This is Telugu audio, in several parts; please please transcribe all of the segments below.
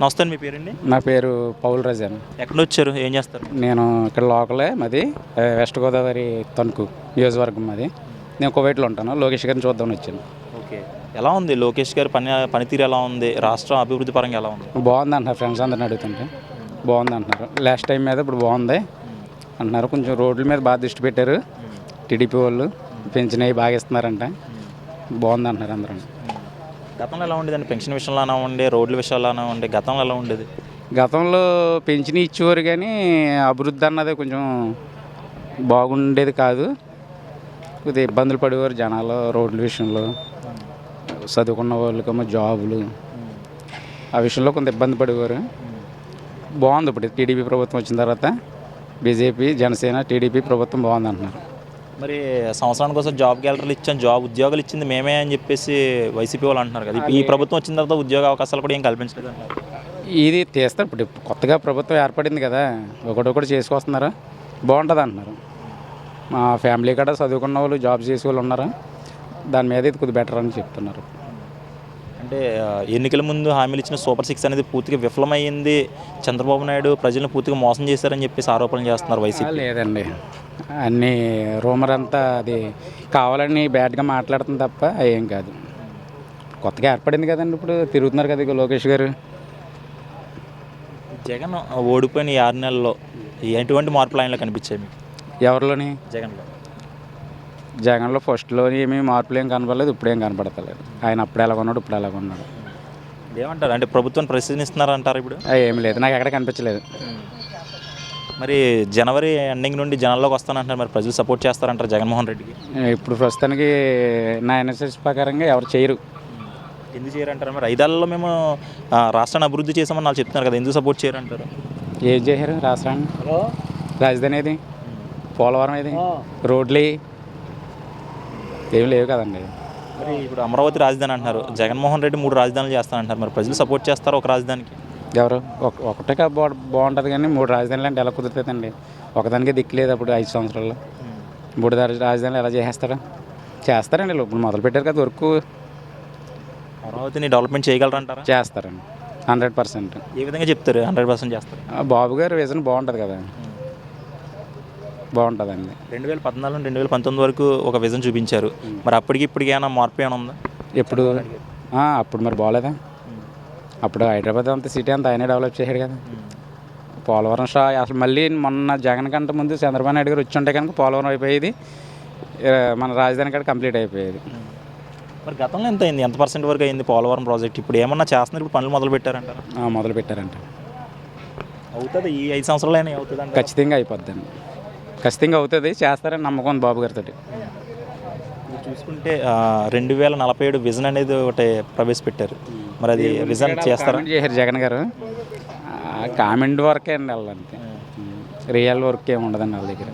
నమస్తే అండి, మీ పేరండి? నా పేరు పౌల్ రజాన్. ఎక్కడ వచ్చారు ఏం చేస్తారు? నేను ఇక్కడ లోకలే మాది వెస్ట్ గోదావరి తణుకు నియోజకవర్గం మాది. నేను కువైట్లో ఉంటాను లోకేష్ గారిని చూద్దామని వచ్చాను. ఓకే. ఎలా ఉంది? లోకేష్ గారి పని పనితీరు ఎలా ఉంది? రాష్ట్రం అభివృద్ధి పరంగా ఎలా ఉంది? బాగుంది అంటున్నారు ఫ్రెండ్స్ అందరిని అడుగుతుంటే. బాగుంది అంటున్నారు. లాస్ట్ టైం మీద ఇప్పుడు బాగుంది. అంటున్నారు కొంచెం రోడ్ల మీద బాగా దృష్టి పెట్టారు. టీడీపీ వాళ్ళు పెంచినవి బాగా ఇస్తున్నారంట. బాగుంది అంటున్నారు అందరూ. గతంలో ఎలా ఉండేదండి? పెన్షన్ విషయంలో ఉండే రోడ్ల విషయాల్లో ఉండే గతంలో ఎలా ఉండేది? గతంలో పెంచిన ఇచ్చేవారు కానీ అభివృద్ధి అన్నది కొంచెం బాగుండేది కాదు. కొద్దిగా ఇబ్బందులు పడేవారు జనాలు రోడ్ల విషయంలో. చదువుకున్న వాళ్ళకేమో జాబులు. ఆ విషయంలో కొంత ఇబ్బంది పడేవారు. బాగుంది ఇప్పుడు టీడీపీ ప్రభుత్వం వచ్చిన తర్వాత. బీజేపీ జనసేన టీడీపీ ప్రభుత్వం బాగుంది అంటున్నారు మరి సంవత్సరానికి కోసం జాబ్ గ్యాలరీలు ఇచ్చాం జాబ్ ఉద్యోగాలు ఇచ్చింది మేమే అని చెప్పేసి వైసీపీ వాళ్ళు అంటున్నారు కదా. ఈ ప్రభుత్వం వచ్చిన తర్వాత ఉద్యోగ అవకాశాలు కూడా ఏం కల్పించలేదు ఇది తీస్తారు. ఇప్పుడు కొత్తగా ప్రభుత్వం ఏర్పడింది కదా ఒకటొకటి చేసుకొస్తున్నారు? బాగుంటుంది అంటున్నారు. మా ఫ్యామిలీ కూడా చదువుకున్న వాళ్ళు జాబ్ చేసే వాళ్ళు ఉన్నారు? దాని మీద ఇది కొద్దిగా బెటర్ అని చెప్తున్నారు. అంటే ఎన్నికల ముందు హామీలు ఇచ్చిన సూపర్ సిక్స్ అనేది పూర్తిగా విఫలమైంది చంద్రబాబు నాయుడు ప్రజలను పూర్తిగా మోసం చేశారని చెప్పేసి ఆరోపణలు చేస్తున్నారు వైసీపీ లేదండి. అన్నీ రూమర్ అంతా అది కావాలని బ్యాడ్గా మాట్లాడుతుంది తప్ప ఏం కాదు. కొత్తగా ఏర్పడింది కదండి ఇప్పుడు తిరుగుతున్నారు కదా ఇక లోకేష్ గారు. జగన్ ఓడిపోయిన ఆరు నెలల్లో ఎటువంటి మార్పులు ఆయనలో కనిపించాయి మీకు? ఎవరిలోని? జగన్లో. జగన్లో ఫస్ట్లో ఏమీ మార్పులు ఏం కనపడలేదు ఇప్పుడు ఏం కనపడతలేదు. ఆయన అప్పుడు ఎలాగ ఉన్నాడు ఇప్పుడు ఎలాగ ఉన్నాడు. ఏమంటారు? అంటే ప్రభుత్వం ప్రశ్నిస్తున్నారు అంటారు ఇప్పుడు ఏం లేదు నాకు ఎక్కడ కనిపించలేదు. మరి జనవరి ఎండింగ్ నుండి జనాల్లోకి వస్తానంటారు మరి ప్రజలు సపోర్ట్ చేస్తారంటారు జగన్మోహన్ రెడ్డికి? ఇప్పుడు ప్రస్తుతానికి నా ఎన్ఎస్ఎస్ ప్రకారంగా ఎవరు చేయరు. ఎందుకు చేయరంటారు? మరి ఐదేళ్ళలో మేము ఆ, రాష్ట్రాన్ని అభివృద్ధి చేసామని వాళ్ళు చెప్తున్నారు కదా ఎందుకు సపోర్ట్ చేయరంటారు? ఏం చేశారు రాష్ట్రాన్ని? రాజధాని ఏది? పోలవరం ఏది? రోడ్లు? ఏవి? ఏం లేవు కదండి. మరి ఇప్పుడు అమరావతి రాజధాని అంటున్నారు. జగన్మోహన్ రెడ్డి మూడు రాజధానులు చేస్తానంటారు మరి ప్రజలు సపోర్ట్ చేస్తారు ఒక రాజధానికి? ఎవరు? ఒక- ఒకటే కా- బా బాగుంటుంది కానీ మూడు రాజధానులు అంటే ఎలా కుదురుతుందండి? ఒకదానికి దిక్కు లేదు అప్పుడు ఐదు సంవత్సరాల్లో. మూడు దా- రాజధానులు ఎలా చేసేస్తారా? చేస్తారండి ఇప్పుడు మొదలు పెట్టారు కదా వర్క్ అమరావతిని డెవలప్మెంట్ చేయగలరంటారా? చేస్తారండి హండ్రెడ్ పర్సెంట్. ఏ విధంగా చెప్తారు? హండ్రెడ్ పర్సెంట్ చేస్తారు. బాబు గారు విజన్ బాగుంటుంది కదా. బాగుంటుందండి. రెండు వేల పద్నాలుగు రెండు వేల పంతొమ్మిది వరకు ఒక విజన్ చూపించారు. మరి అప్పటికి ఇప్పటికి ఏమైనా మార్పు ఏమైనా ఉందా? ఎప్పుడు? అప్పుడు మరి బాగోలేదా? అప్పుడు హైదరాబాద్ అంతా సిటీ అంతా ఆయనే డెవలప్ చేశాడు కదా. పోలవరం షా అసలు మళ్ళీ మొన్న జగన్ కంటే ముందు చంద్రబాబు నాయుడు గారు వచ్చి ఉంటే కనుక పోలవరం అయిపోయేది మన రాజధాని కాడ కంప్లీట్ అయిపోయేది. మరి గతంలో ఎంత అయింది? ఎంత పర్సెంట్ వరకు అయింది పోలవరం ప్రాజెక్ట్ ఇప్పుడు ఏమన్నా చేస్తున్నారు? ఇప్పుడు పనులు మొదలు పెట్టారంటారా? ఆ, మొదలు పెట్టారంట. అవుతుంది? ఈ ఐదు సంవత్సరాలు అయినా అవుతుంది ఖచ్చితంగా అయిపోద్దండి. ఖచ్చితంగా అవుతుంది. చేస్తారని నమ్మకం బాబు గారితో చూసుకుంటే రెండు వేల నలభై ఏడు విజన్ అనేది ఒకటి ప్రవేశపెట్టారు. మరి అది విజన్ చేస్తారా? చేశారు జగన్ గారు. కామెంట్ వరకే అండి వాళ్ళంతే రియల్ వర్క్ ఏమి ఉండదండి వాళ్ళ దగ్గర.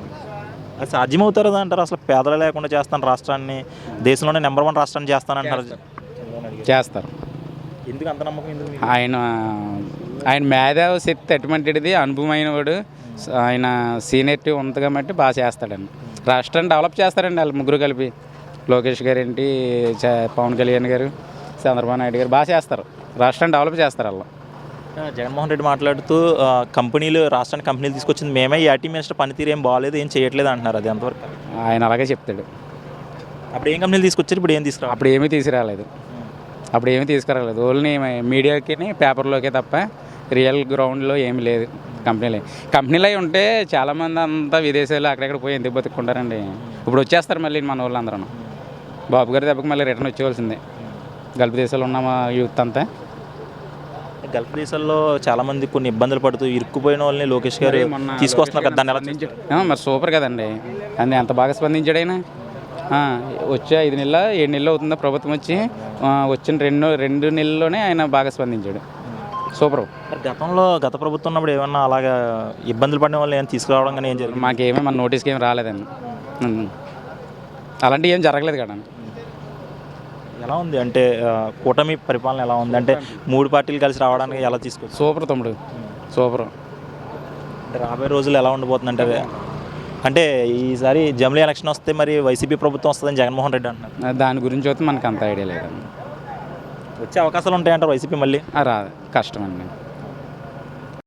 అది సాధ్యమవుతారు అంటారు? అసలు పేదలు లేకుండా చేస్తాను రాష్ట్రాన్ని. దేశంలోనే నెంబర్ వన్ రాష్ట్రాన్ని చేస్తానంటారు చేస్తారు. ఎందుకు అంత నమ్మకం? ఆయన ఆయన మేధావ శక్తి అటువంటిది అనుభవమైన వాడు. ఆయన సీనియర్టీ ఉంది కాబట్టి బాగా చేస్తాడండి. రాష్ట్రాన్ని డెవలప్ చేస్తారండి వాళ్ళు ముగ్గురు కలిపి. లోకేష్ గారు ఏంటి చ- పవన్ కళ్యాణ్ గారు చంద్రబాబు నాయుడు గారు బాగా చేస్తారు. రాష్ట్రాన్ని డెవలప్ చేస్తారు వాళ్ళు. జగన్మోహన్ రెడ్డి మాట్లాడుతూ కంపెనీలు రాష్ట్రానికి కంపెనీలు తీసుకొచ్చింది మేమే ఈ ఐటీ మినిస్టర్ పనితీరు ఏం బాగాలేదు ఏం చేయట్లేదు అంటున్నారు అది ఎంతవరకు? ఆయన అలాగే చెప్తాడు. అప్పుడు ఏం కంపెనీలు తీసుకొచ్చారు ఇప్పుడు ఏం తీసుకురా అప్పుడు ఏమీ తీసుకురాలేదు. అప్పుడు ఏమీ తీసుకురాలేదు. ఓన్లీ మీడియాకి పేపర్లోకే తప్ప రియల్ గ్రౌండ్లో ఏమీ లేదు కంపెనీలు. కంపెనీలు అవి ఉంటే చాలామంది అంతా విదేశాలు అక్కడెక్కడ పోయి ఎందుకు బతుకుంటారండి ఇప్పుడు వచ్చేస్తారు మళ్ళీ మన వాళ్ళు అందరూ బాబు గారి దెబ్బకి మళ్ళీ రిటర్న్ వచ్చేవలసిందే గల్ఫ్ దేశాలు ఉన్న మా యూత్ అంతా. గల్ఫ్ దేశాల్లో చాలా మంది కొన్ని ఇబ్బందులు పడుతూ ఇరుక్కుపోయిన వాళ్ళని లోకేష్ గారు తీసుకొస్తున్నారు కదా దాన్ని ఎలా చూస్తారు? ఆ, మరి సూపర్ కదండి. అని ఎంత బాగా స్పందించాడు ఆయన? ఆ, వచ్చే ఐదు నెలల ఏడు నెలలు అవుతుందా ప్రభుత్వం వచ్చి ఆ, వచ్చిన రెండు రెండు నెలల్లోనే ఆయన బాగా స్పందించాడు. సూపర్. మరి గతంలో గత ప్రభుత్వం ఉన్నప్పుడు ఏమన్నా అలాగా ఇబ్బందులు పడిన వాళ్ళు ఏమైనా తీసుకురావడం కానీ ఏం జరిగింది? మాకేమీ మన నోటీస్కి ఏమి రాలేదండి. ఉమ్. అలాంటివి ఏం జరగలేదు కదా. ఎలా ఉంది? అంటే కూటమి పరిపాలన ఎలా ఉంది? అంటే మూడు పార్టీలు కలిసి రావడానికి ఎలా తీసుకొచ్చు సూపర్ తమ్ముడు. సూపర్. అంటే రాబోయే రోజులు ఎలా ఉండబోతుంది అంటే అంటే ఈసారి జమిలీ ఎలక్షన్ వస్తే మరి వైసీపీ ప్రభుత్వం వస్తుందని జగన్మోహన్ రెడ్డి అంటున్నారు. దాని గురించి అయితే మనకు అంత ఐడియా లేదండి. వచ్చే అవకాశాలు ఉంటాయంటారు వైసీపీ మళ్ళీ? ఆ, రా కష్టం అండి.